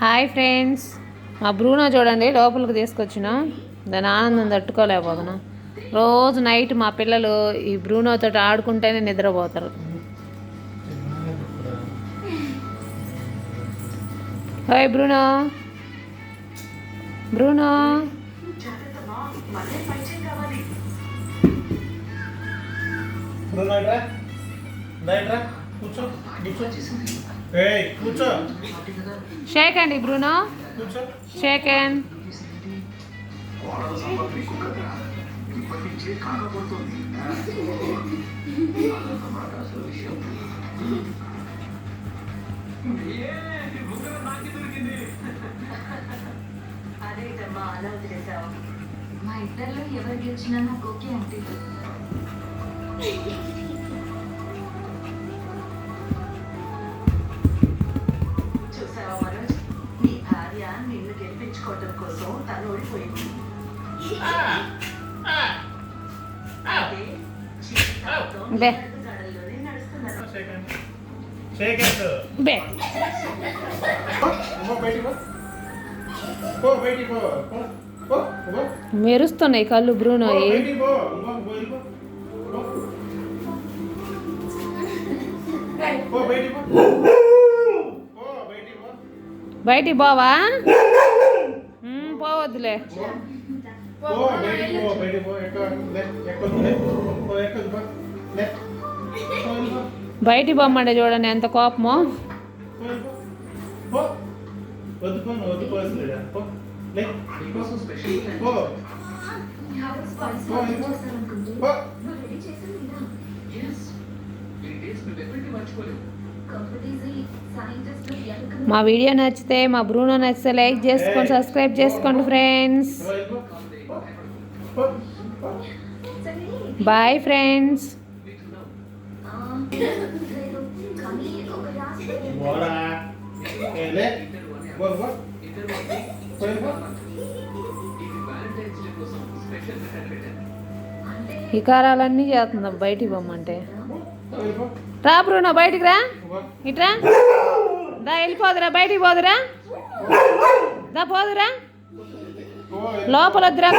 Hi friends. మా Bruno చూడండి లోపలికి తీసుకొచ్చిన. దాని ఆనందం తట్టుకోలేకపోతున్నా రోజు నైట్ మా పిల్లలు ఈ బ్రూనోతో ఆడుకుంటేనే నిద్రపోతారు. Hi Bruno. బ్రూనో. కూర్చో. షేక్ అండి బ్రూనో. షేక్ అండ్ అదేంటమ్మా అలా వదిలేసావు మా ఇద్దరిలో ఎవరు గెలిచినా నాకు ఓకే అంటే నిన్ను గెలిపించుకోవటం కోసం తను ఓడిపోయింది. జీవితాంతం బే. నడుస్తున్నారు. బే. మెరుస్తున్నాయి కళ్ళు బ్రూనోయి బయటికి పోవా? మ్మ్, పోవద్దులే. బయటికి పోమ్మంటే చూడండి ఎంత కోపమో. పో మా వీడియో నచ్చితే మా బ్రూనో నచ్చితే లైక్ చేసుకోండి సబ్స్క్రైబ్ చేసుకోండి ఫ్రెండ్స్. బాయ్ ఫ్రెండ్స్ వికారాలన్నీ ఏ చేస్తుందా బయటికి పోమ్మంటే రా బ్రూనో బయటికి రా. ఇట్రా దా వెళ్ళిపోదురా బయటికి పోదురా. దా పోదురా. లోపల వద్దురా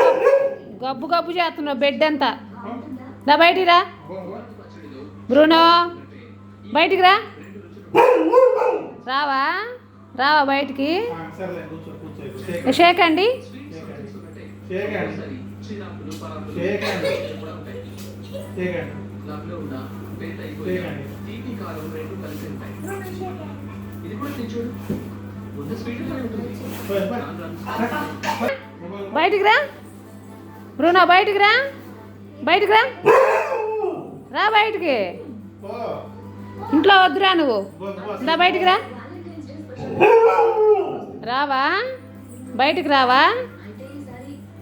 గబ్బు గబ్బు చేస్తున్నావు బెడ్ అంతా. దా బయటికి రా. బ్రూనో బయటికి రా. రావా? రావా బయటికి? షేక్ అండి. షేక్ హ్యాండ్ బయటికిరా హ్యాండ్ బయటికిరా బయటికిరా బయటికి రా. బయటికి రా. బయటికి రా. రా బయటికి. ఇంట్లో వద్దురా నువ్వు. పో బయటికి రా. రావా? బయటికి రావా?